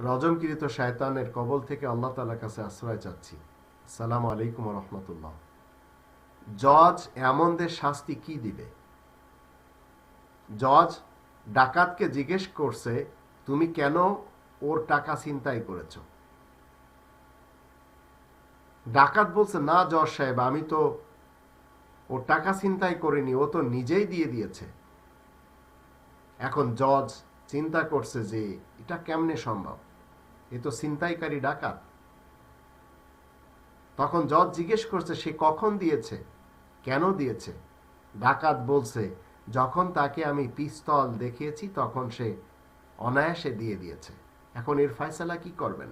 রজমকৃত শায়তানের কবল থেকে আল্লাহ তালার কাছে আশ্রয় চাচ্ছি। সালাম আলাইকুম রহমতুল্লাহ। জজ, এমনদের শাস্তি কি দিবে? জজ, ডাকাতকে জিজ্ঞেস করছে, তুমি কেন ওর টাকা ছিনতাই করেছ? ডাকাত বলছে, না জজ সাহেব, আমি তো ওর টাকা ছিনতাই করিনি, ও তো নিজেই দিয়ে দিয়েছে। এখন জজ চিন্তা করছে যে এটা কেমনে সম্ভব? এ তো ছিনতাইকারী ডাকাত। তখন জজ জিজ্ঞেস করছে, সে কখন দিয়েছে? কেন দিয়েছে? ডাকাত বলছে, যখন তাকে আমি পিস্তল দেখিয়েছি, তখন সে অনায়াসে দিয়ে দিয়েছে। এখন এর ফয়সালা কি করবেন?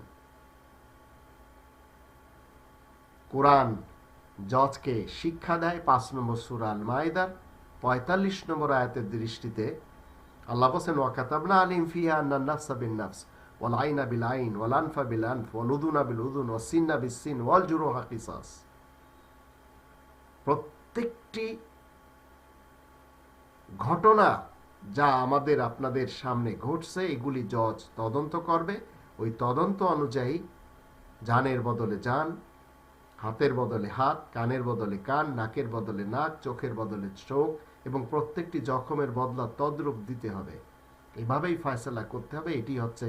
কোরআন জজকে শিক্ষা দেয় পাঁচ নম্বর সুরাল মায়দার পঁয়তাল্লিশ নম্বর আয়াতের দৃষ্টিতে। আল্লাহ বলছেন ওয়াকাতাবনা আলিম ফিহা আন্না নাফসা বিন নাফস। ওয়াল বিল আইন, ওয়াল বিল আনফ, ওয়াল বিল উদুন ওয়াল সিন্না ওয়াল জুরুহা কিসাস। প্রত্যেকটি ঘটনা যা আমাদের আপনাদের সামনে ঘটছে, এগুলি জজ তদন্ত করবে। ওই তদন্ত অনুযায়ী জানের বদলে জান, হাতের বদলে হাত, কানের বদলে কান, নাকের বদলে নাক, চোখের বদলে চোখ এবং প্রত্যেকটি জখমের বদলা তদ্রূপ দিতে হবে। এভাবেই ফয়সলা করতে হবে। এটি হচ্ছে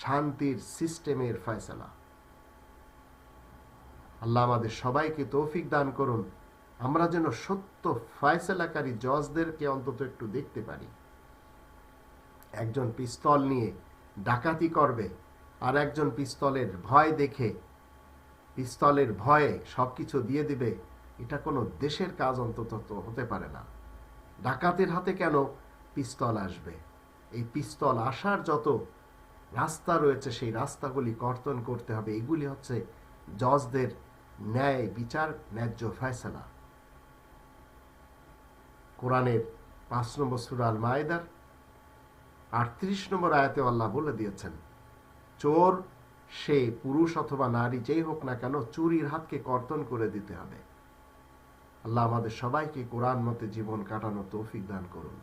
শান্তির সিস্টেমের ফয়সলা। আল্লাহ আমাদের সবাইকে তৌফিক দান করুন। আমরা যেন সত্য ফয়সলাকারী জজদেরকে অন্তত একটু দেখতে পারি। একজন পিস্তল নিয়ে ডাকাতি করবে আর একজন পিস্তলের ভয় দেখে পিস্তলের ভয়ে সবকিছু দিয়ে দিবে, এটা কোনো দেশের কাজ অন্তত হতে পারে না। ডাকাতের হাতে কেন পিস্তল আসবে? এই পিস্তল আসার যত রাস্তা রয়েছে, সেই রাস্তাগুলি কর্তন করতে হবে। এগুলি হচ্ছে জজদের ন্যায় বিচার, ন্যায্য ফয়সলা। কোরআনের পাঁচ নম্বর সুরাল মায়দার আটত্রিশ নম্বর আয়াতে আল্লাহ বলে দিয়েছেন, চোর, সে পুরুষ অথবা নারী যেই হোক না কেন চুরির হাতকে কর্তন করে দিতে হবে। আল্লাহ আমাদের সবাইকে কোরআন মতে জীবন কাটানো তৌফিক দান করুন।